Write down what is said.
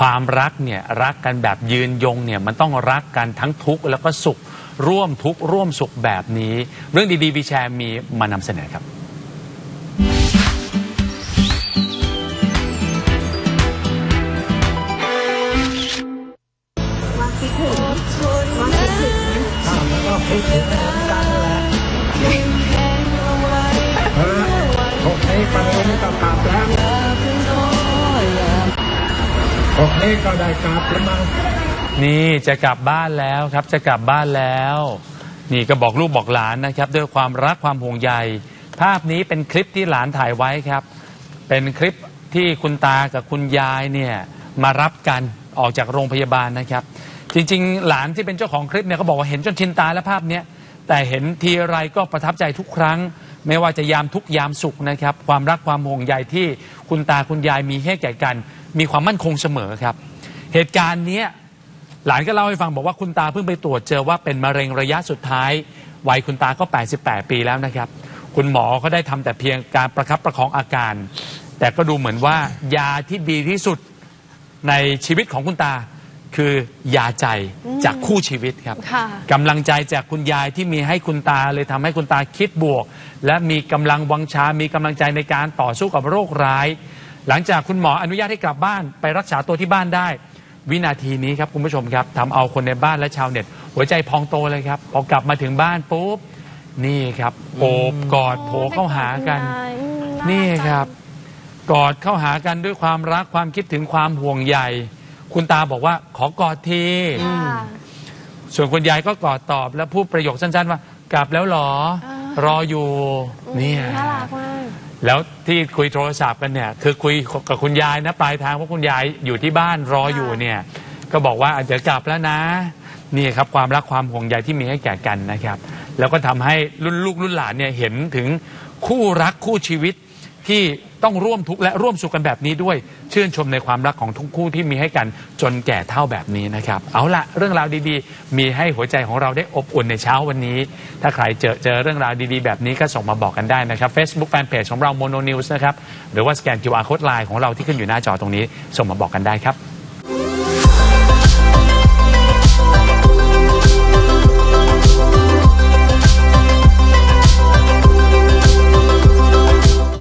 ความรักเนี่ยรักกันแบบยืนยงเนี่ยมันต้องรักกันทั้งทุกข์แล้วก็สุขร่วมทุกข์ร่วมสุขแบบนี้ เรื่องดีๆวีแชร์มีมานำเสนอครับว่าคิดถึงว่าคิดถึงข้าวมันก็คิดถึงเหมือนกันแหละเออพวกนี้ไปนี่ก็กลับแล้ว พวกนี้ก็ได้กลับแล้วมั้งนี่จะกลับบ้านแล้วครับจะกลับบ้านแล้ว นี่ก็บอกลูกบอกหลานนะครับ ด้วยความรักความห่วงใย ภาพนี้เป็นคลิปที่หลานถ่ายไว้ครับ เป็นคลิปที่คุณตากับคุณยายเนี่ยมารับกันออกจากโรงพยาบาลนะครับ จริง ๆ หลานที่เป็นเจ้าของคลิปเนี่ยเขาบอกว่าเห็นจนชินตาแล้วภาพเนี้ยแต่เห็นทีไรก็ประทับใจทุกครั้ง ไม่ว่าจะยามทุกยามสุขนะครับ ความรักความห่วงใยที่คุณตาคุณยายมีให้แก่กัน มีความมั่นคงเสมอครับ เหตุการณ์เนี้ยหลานก็เล่าให้ฟังบอกว่าคุณตาเพิ่งไปตรวจเจอว่าเป็นมะเร็งระยะสุดท้าย วัยคุณตาก็ 88 ปีแล้วนะครับ คุณหมอก็ได้ทำแต่เพียงการประคับประคองอาการ แต่ก็ดูเหมือนว่ายาที่ดีที่สุดในชีวิตของคุณตาคือยาใจจากคู่ชีวิตครับค่ะกำลังใจจากคุณยายที่มีให้คุณตาเลยทำให้คุณตาคิดบวก และมีกำลังวังชา มีกำลังใจในการต่อสู้กับโรคร้าย หลังจากคุณหมออนุญาตให้กลับบ้านไปรักษาตัวที่บ้านได้ วินาทีนี้ครับคุณผู้ชมครับทำเอาคนในบ้านและชาวเน็ต หัวใจพองโตเลยครับ พอกลับมาถึงบ้านปุ๊บ นี่ครับโอบกอดโผเข้าหากัน นี่ครับ กอดเข้าหากันด้วยความรักความคิดถึงความห่วงใยคุณตาบอกว่าขอกอดทีค่ะส่วนคุณยายก็กอดตอบแล้วพูดประโยคสั้นๆว่า กลับแล้วเหรออ่ารออยู่ เนี่ย น่ารักมาก แล้วที่คุยโทรศัพท์กันเนี่ยคือคุยกับคุณยายนะปลายทางเพราะคุณยายอยู่ที่บ้านรออยู่เนี่ยก็บอกว่าเดี๋ยวกลับแล้วนะนี่ครับความรักความห่วงใยที่มีให้แก่กันนะครับ แล้วก็ทำให้รุ่นลูกรุ่นหลานเนี่ยเห็นถึงคู่รักคู่ชีวิต ที่ต้องร่วมทุกข์และร่วมสุขกันแบบนี้ด้วย ชื่นชมในความรักของทุกคู่ที่มีให้กันจนแก่เท่าแบบนี้นะครับ เอาละเรื่องราวดีๆ มีให้หัวใจของเราได้อบอุ่นในเช้าวันนี้ ถ้าใครเจอเจอเรื่องราวดีๆ แบบนี้ก็ส่งมาบอกกันได้นะครับ Facebook Fanpage ของเรา Mono News นะครับหรือว่าสแกน QR Code Line ของเราที่ขึ้นอยู่หน้าจอตรงนี้ส่งมาบอกกันได้ครับ